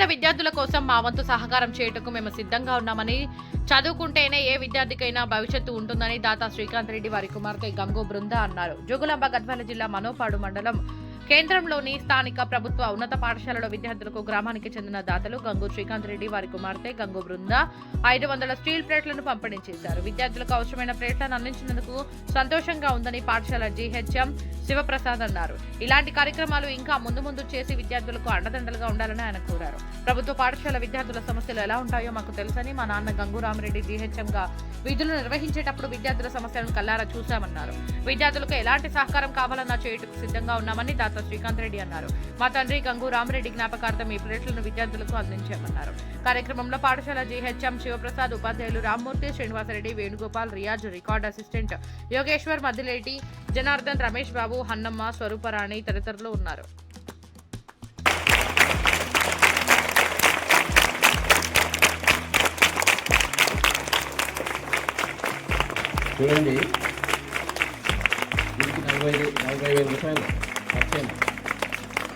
నిరుపేద విద్యార్థుల కోసం మా వంతు సహకారం చేయటకు మేము సిద్ధంగా ఉన్నామని చదువుకుంటేనే ఏ విద్యార్థికైనా భవిష్యత్తు ఉంటుందని దాతా శ్రీకాంత్ రెడ్డి వారి కుమార్తె గంగో బృంద అన్నారు. జోగులాంబ గద్వాల జిల్లా మనోపాడు మండలం కేంద్రంలోని స్థానిక ప్రభుత్వ ఉన్నత పాఠశాలలో విద్యార్థులకు గ్రామానికి చెందిన దాతలు గంగు శ్రీకాంత్ రెడ్డి వారి కుమార్తె గంగు బృంద ఐదు వందల స్టీల్ ప్లేట్లను పంపిణీ చేశారు. విద్యార్థులకు అవసరమైన ప్లేట్లను అందించినందుకు సంతోషంగా ఉందని పాఠశాల జీహెచ్ఎం శివప్రసాద్ అన్నారు. ఇలాంటి కార్యక్రమాలు ఇంకా ముందు ముందు చేసి విద్యార్థులకు అండదండలుగా ఉండాలని ఆయన కోరారు. ప్రభుత్వ పాఠశాల విద్యార్థుల సమస్యలు ఎలా ఉంటాయో మాకు తెలుసని మా నాన్న గంగూరామరెడ్డి జీహెచ్ఎంగా విధులు నిర్వహించేటప్పుడు విద్యార్థుల సమస్యలను కల్లారా చూశామన్నారు. విద్యార్థులకు ఎలాంటి సహకారం కావాలన్నా చేయుటకు సిద్ధంగా ఉన్నామని దాత శ్రీకాంత్ రెడ్డి అన్నారు. మా తండ్రి గంగు రామరెడ్డి జ్ఞాపకార్థం ఈ ప్లేట్లను విద్యార్థులకు అందించామన్నారు. కార్యక్రమంలో పాఠశాల జీహెచ్ఎం శివప్రసాద్ ఉపాధ్యాయులు రామ్మూర్తి శ్రీనివాసరెడ్డి వేణుగోపాల్ రియాజ్ రికార్డ్ అసిస్టెంట్ యోగేశ్వర్ మద్దిలేటి జనార్దన్ రమేష్ బాబు హన్నమ్మ స్వరూపరాణి తదితరులు ఉన్నారు. చూడండి. దీనికి నలభై నలభై వేల రూపాయలు. ఖర్చు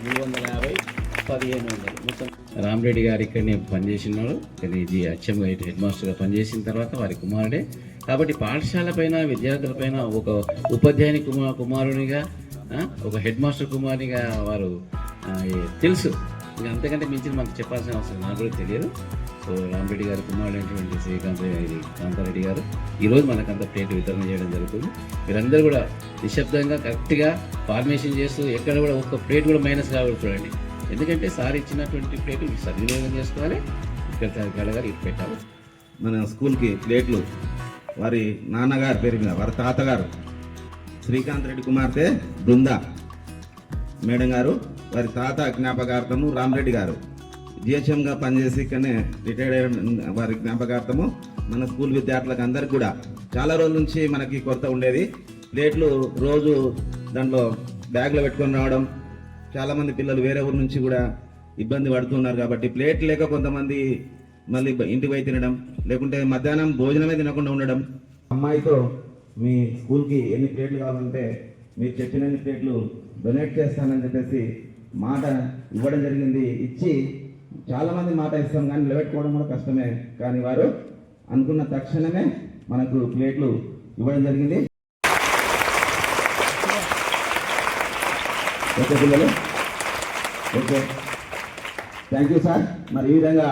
మూడు వందల యాభై పదిహేను వందలు. మొత్తం రామరెడ్డి గారు ఇక్కడనే పనిచేసినాడు ఇది అచ్చంగా హెడ్ మాస్టర్గా పనిచేసిన తర్వాత వారి కుమారుడే. కాబట్టి పాఠశాల పైన విద్యార్థుల పైన ఒక ఉపాధ్యాయుని కుమార్ కుమారునిగా ఒక హెడ్ మాస్టర్ కుమారునిగా వారు తెలుసు. ఇక అంతకంటే మించి మనకు చెప్పాల్సిన అవసరం నాకు కూడా తెలియదు. సో రామరెడ్డి గారి కుమారుడైనటువంటి శ్రీకాంత్ కాంతారెడ్డి గారు ఈరోజు మనకంత ప్లేట్ వితరణ చేయడం జరుగుతుంది. మీరందరూ కూడా నిశ్శబ్దంగా కరెక్ట్గా ఫార్మేషన్ చేస్తూ ఎక్కడ కూడా ఒక్క ప్లేట్ కూడా మైనస్ కావాలి చూడండి. ఎందుకంటే సార్ ఇచ్చినటువంటి ప్లేట్ సద్వినియోగం చేసుకోవాలి. ఇక్కడ కడగాలి ఇటు పెట్టాలి. మన స్కూల్కి ప్లేట్లు వారి నాన్నగారు పేరు మీద వారి తాతగారు శ్రీకాంత్ రెడ్డి కుమార్తె బృంద మేడం గారు వారి తాత జ్ఞాపకార్థము రామరెడ్డి గారు. జిహెచ్ఎంగా పనిచేసి ఇక్కడనే రిటైర్డ్ అయిన వారి జ్ఞాపకార్థము మన స్కూల్ విద్యార్థులకు అందరికి కూడా చాలా రోజుల నుంచి మనకి కొరత ఉండేది. ప్లేట్లు రోజు దాంట్లో బ్యాగ్లో పెట్టుకొని రావడం చాలా మంది పిల్లలు వేరే ఊరు నుంచి కూడా ఇబ్బంది పడుతున్నారు కాబట్టి ప్లేట్ లేక కొంతమంది మళ్ళీ ఇంటికి పోయి తినడం లేకుంటే మధ్యాహ్నం భోజనమే తినకుండా ఉండడం. అమ్మాయితో మీ స్కూల్కి ఎన్ని ప్లేట్లు కావాలంటే మీరు చెప్పినన్ని ప్లేట్లు డొనేట్ చేస్తానని చెప్పేసి మాట ఇవ్వడం జరిగింది. ఇచ్చి చాలామంది మాట ఇస్తాం కానీ నిలబెట్టుకోవడం కూడా కష్టమే. కానీ వారు అనుకున్న తక్షణమే మనకు ప్లేట్లు ఇవ్వడం జరిగింది. ఓకే పిల్లలు. ఓకే. థ్యాంక్ యూ సార్ మరి ఈ విధంగా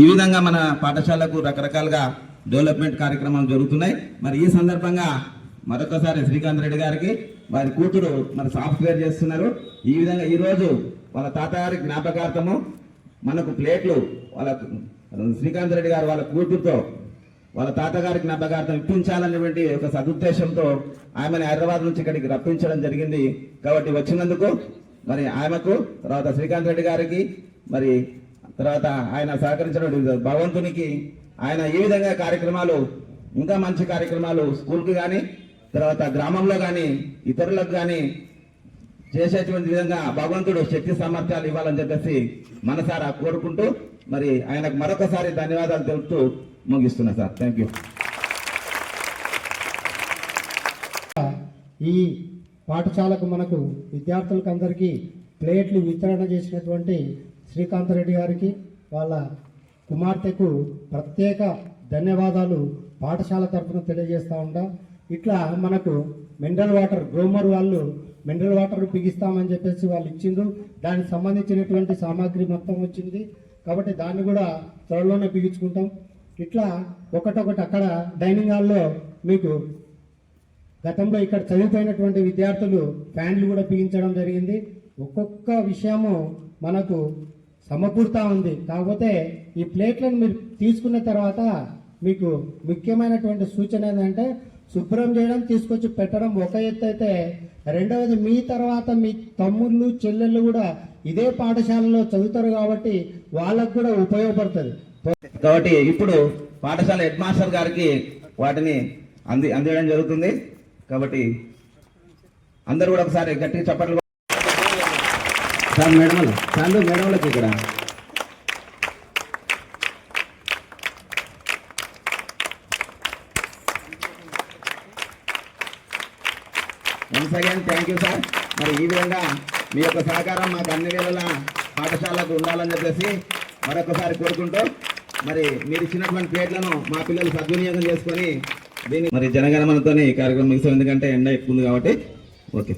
ఈ విధంగా మన పాఠశాలకు రకరకాలుగా డెవలప్మెంట్ కార్యక్రమాలు జరుగుతున్నాయి. మరి ఈ సందర్భంగా మరొకసారి శ్రీకాంత్ రెడ్డి గారికి వారి కూతురు మన సాఫ్ట్వేర్ చేస్తున్నారు. ఈ విధంగా ఈరోజు వాళ్ళ తాతగారి జ్ఞాపకార్థము మనకు ప్లేట్లు వాళ్ళ శ్రీకాంత్ రెడ్డి గారు వాళ్ళ కూతురుతో వాళ్ళ తాతగారికి జ్ఞాపకార్థం ఇప్పించాలనేటువంటి ఒక సదుద్దేశంతో ఆమెను హైదరాబాద్ నుంచి ఇక్కడికి రప్పించడం జరిగింది. కాబట్టి వచ్చినందుకు మరి ఆమెకు తర్వాత శ్రీకాంత్ రెడ్డి గారికి మరి తర్వాత ఆయన సహకరించిన భగవంతునికి ఆయన ఈ విధంగా కార్యక్రమాలు ఇంకా మంచి కార్యక్రమాలు స్కూల్కి కానీ తర్వాత గ్రామంలో కానీ ఇతరులకు కానీ చేసేటువంటి విధంగా భగవంతుడు శక్తి సామర్థ్యాలు ఇవ్వాలని చెప్పేసి మనసారా కోరుకుంటూ మరి ఆయనకు మరొకసారి ధన్యవాదాలు తెలుపుతూ ముగిస్తున్నా సార్. థ్యాంక్ యూ ఈ పాఠశాలకు మనకు విద్యార్థులకు అందరికీ ప్లేట్లు వితరణ చేసినటువంటి శ్రీకాంత్ రెడ్డి గారికి వాళ్ళ కుమార్తెకు ప్రత్యేక ధన్యవాదాలు పాఠశాల తరఫున తెలియజేస్తా ఉంటా ఇట్లా మనకు మినరల్ వాటర్ గ్రోమర్ వాళ్ళు మినరల్ వాటర్ బిగిస్తామని చెప్పేసి వాళ్ళు ఇచ్చిండ్రు. దానికి సంబంధించినటువంటి సామాగ్రి మొత్తం వచ్చింది. కాబట్టి దాన్ని కూడా త్వరలోనే బిగించుకుంటాం. ఇట్లా ఒకటొకటి అక్కడ డైనింగ్ హాల్లో మీకు గతంలో ఇక్కడ చదివిపోయినటువంటి విద్యార్థులు ఫ్యాన్లు కూడా బిగించడం జరిగింది. ఒక్కొక్క విషయము మనకు సమకూర్తా ఉంది. కాకపోతే ఈ ప్లేట్లను మీరు తీసుకున్న తర్వాత మీకు ముఖ్యమైనటువంటి సూచన ఏంటంటే శుభ్రం చేయడం తీసుకొచ్చి పెట్టడం ఒక ఎత్తు అయితే రెండవది మీ తర్వాత మీ తమ్ముళ్ళు చెల్లెళ్ళు కూడా ఇదే పాఠశాలలో చదువుతారు కాబట్టి వాళ్ళకు కూడా ఉపయోగపడుతుంది. కాబట్టి ఇప్పుడు పాఠశాల హెడ్ మాస్టర్ గారికి వాటిని అంది అందించడం జరుగుతుంది. కాబట్టి అందరూ కూడా ఒకసారి గట్టిగా చప్పట్లు సార్ మేడం సార్ మేడంలకి ఇక్కడ. Once again thank you sir మరి ఈ విధంగా మీ యొక్క సహకారం మాకు అన్ని వేళల పాఠశాలకు ఉండాలని చెప్పేసి మరొకసారి కోరుకుంటూ మరి మీరు ఇచ్చినటువంటి ప్లేట్లను మా పిల్లలు సద్వినియోగం చేసుకొని దీన్ని మరి జనగణమనతోని ఈ కార్యక్రమం ముగిసాం ఎందుకంటే ఎండ ఎక్కువ ఉంది కాబట్టి ఓకే.